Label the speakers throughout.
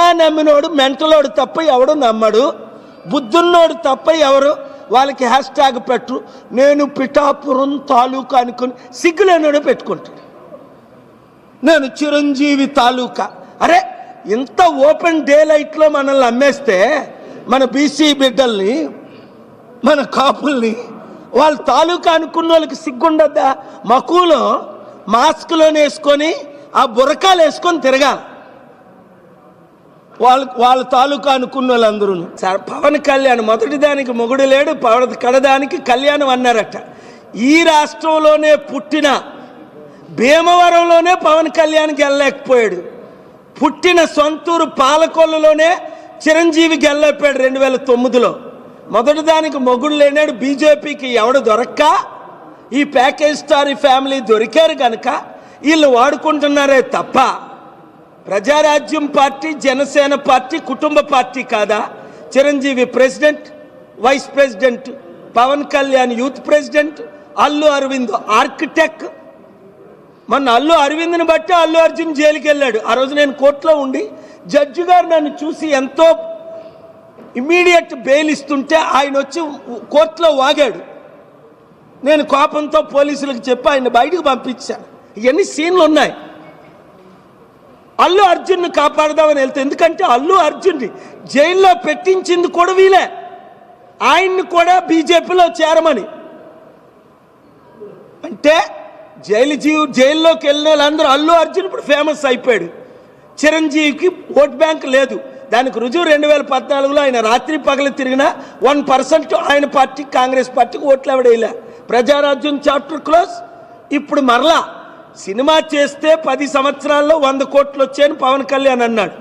Speaker 1: ఇంకా నమ్మినోడు మెంటలోడు తప్ప ఎవడు నమ్మడు. బుద్ధున్నోడు తప్ప ఎవరు? వాళ్ళకి హ్యాష్ ట్యాగ్ పెట్టు. నేను పిఠాపురం తాలూకా అనుకుని సిగ్గులేనోడు పెట్టుకుంటాడు. నేను చిరంజీవి తాలూకా. అరే ఇంత ఓపెన్ డే లైట్లో మనల్ని అమ్మేస్తే మన బీసీ బిడ్డల్ని మన కాపుల్ని వాళ్ళ తాలూకా అనుకున్న వాళ్ళకి సిగ్గుండద్దా? మకులో మాస్క్లోనే వేసుకొని ఆ బురకాలు వేసుకొని తిరగాలి. వాళ్ళ వాళ్ళ తాలూకా అనుకున్న వాళ్ళందరూ సార్ పవన్ కళ్యాణ్ మొదటి దానికి మొగుడు లేడు పవన్ కడదానికి కళ్యాణం అన్నారట. ఈ రాష్ట్రంలోనే పుట్టిన భీమవరంలోనే పవన్ కళ్యాణ్కి వెళ్ళలేకపోయాడు. పుట్టిన సొంతూరు పాలకొల్లులోనే చిరంజీవి గెల్లైపోయాడు రెండు వేల తొమ్మిదిలో. మొదటి దానికి మొగుడు లేనాడు బీజేపీకి ఎవడు దొరక్క? ఈ ప్యాకేజ్ స్టార్ ఫ్యామిలీ దొరికారు కనుక వీళ్ళు వాడుకుంటున్నారే తప్ప. ప్రజారాజ్యం పార్టీ జనసేన పార్టీ కుటుంబ పార్టీ కాదా? Chiranjeevi president vice president Pawan Kalyan youth president Allu Aravind architect. మొన్న అల్లు అరవింద్ని బట్టి అల్లు అర్జున్ జైలుకి వెళ్ళాడు ఆ రోజు నేను కోర్టులో ఉండి జడ్జి గారు నన్ను చూసి ఎంతో ఇమ్మీడియట్ బెయిల్ ఇస్తుంటే ఆయన వచ్చి కోర్టులో వాగాడు. నేను కోపంతో పోలీసులకు చెప్పి ఆయన బయటకు పంపించాను. ఇవన్నీ సీన్లు ఉన్నాయి అల్లు అర్జున్ని కాపాడదామని వెళ్తే ఎందుకంటే అల్లు అర్జున్ని జైల్లో పెట్టించింది కూడా వీలే ఆయన్ని కూడా బీజేపీలో చేరమని. అంటే జైలు జీవి జైల్లోకి వెళ్ళిన వాళ్ళందరూ అల్లు అర్జున్ ఇప్పుడు ఫేమస్ అయిపోయాడు. చిరంజీవికి ఓట్ బ్యాంక్ లేదు. దానికి రుజువు రెండు వేల పద్నాలుగులో ఆయన రాత్రి పగలు తిరిగిన వన్ పర్సెంట్ ఆయన పార్టీ కాంగ్రెస్ పార్టీకి ఓట్లు ఎవడేయలే ప్రజారాజ్యం చాప్టర్ క్లోజ్. ఇప్పుడు మరలా సినిమా చేస్తే పది సంవత్సరాల్లో వంద కోట్లు వచ్చాయని పవన్ కళ్యాణ్ అన్నాడు.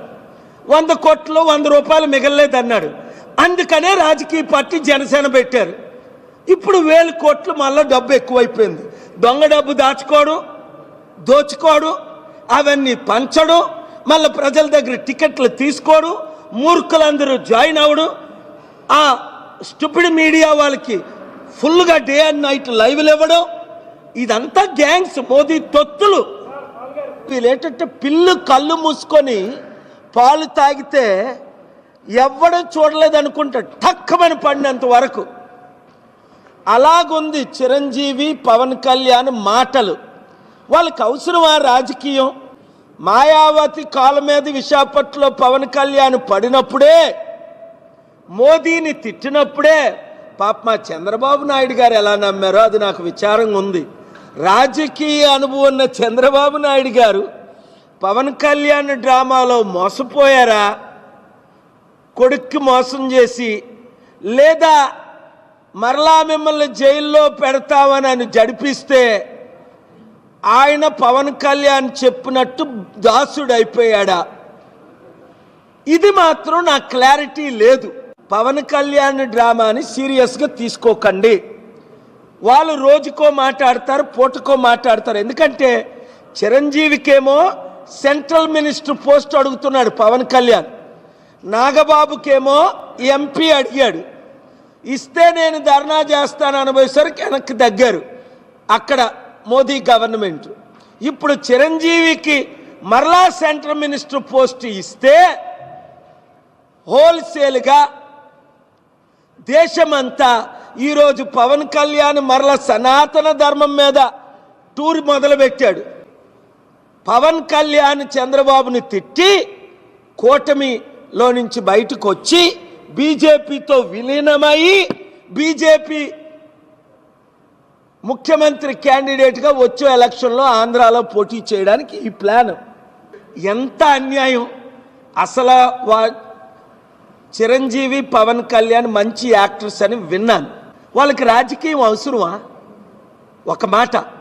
Speaker 1: వంద కోట్లు వంద రూపాయలు మిగలలేదు అన్నాడు అందుకనే రాజకీయ పార్టీ జనసేన పెట్టారు. ఇప్పుడు వేల కోట్లు మళ్ళీ డబ్బు ఎక్కువైపోయింది. దొంగ డబ్బు దాచుకోవడం దోచుకోవడం అవన్నీ పంచడం మళ్ళీ ప్రజల దగ్గర టికెట్లు తీసుకోవడం మూర్ఖులందరూ జాయిన్ అవ్వడం. ఆ స్టూపిడ్ మీడియా వాళ్ళకి ఫుల్గా డే అండ్ నైట్ లైవ్లు ఇవ్వడం ఇదంతా గ్యాంగ్స్ మోదీ తొత్తులు. వీళ్ళేంటంటే పిల్లు కళ్ళు మూసుకొని పాలు తాగితే ఎవ్వడూ చూడలేదు అనుకుంటా టక్కమని పడినంత వరకు. అలాగుంది చిరంజీవి పవన్ కళ్యాణ్ మాటలు. వాళ్ళకి అవసరమా రాజకీయం. మాయావతి కాళ్ళ మీద విశాఖపట్నంలో పవన్ కళ్యాణ్ పడినప్పుడే మోదీని తిట్టినప్పుడే పాప మా చంద్రబాబు నాయుడు గారు ఎలా నమ్మారో అది నాకు విచారంగా ఉంది. రాజకీయ అనుభవం ఉన్న చంద్రబాబు నాయుడు గారు పవన్ కళ్యాణ్ డ్రామాలో మోసపోయారా? కొడుక్కి మోసం చేసి లేదా మరలా మిమ్మల్ని జైల్లో పెడతామని ఆయన జడిపిస్తే ఆయన పవన్ కళ్యాణ్ చెప్పినట్టు దాసుడు అయిపోయాడా? ఇది మాత్రం నాకు క్లారిటీ లేదు. పవన్ కళ్యాణ్ డ్రామాని సీరియస్గా తీసుకోకండి. వాళ్ళు రోజుకో మాట్లాడతారు పూటకో మాట్లాడతారు. ఎందుకంటే చిరంజీవికేమో సెంట్రల్ మినిస్టర్ పోస్ట్ అడుగుతున్నాడు పవన్ కళ్యాణ్. నాగబాబుకేమో ఎంపీ అడిగాడు. ఇస్తే నేను ధర్నా చేస్తాను అనుభవేసరికి వెనక్కి దగ్గరు. అక్కడ మోదీ గవర్నమెంట్. ఇప్పుడు చిరంజీవికి మరలా సెంట్రల్ మినిస్టర్ పోస్ట్ ఇస్తే హోల్సేల్గా దేశమంతా ఈరోజు పవన్ కళ్యాణ్ మరల సనాతన ధర్మం మీద టూర్ మొదలుపెట్టాడు. పవన్ కళ్యాణ్ చంద్రబాబుని తిట్టి కూటమిలో నుంచి బయటకు వచ్చి బీజేపీతో విలీనమై బీజేపీ ముఖ్యమంత్రి క్యాండిడేట్గా వచ్చే ఎలక్షన్లో ఆంధ్రాలో పోటీ చేయడానికి ఈ ప్లాన్. ఎంత అన్యాయం! అసలు వా చిరంజీవి పవన్ కళ్యాణ్ మంచి యాక్టర్స్ అని విన్నాను. వాళ్ళకి రాజకీయం అవసరమా? ఒక మాట.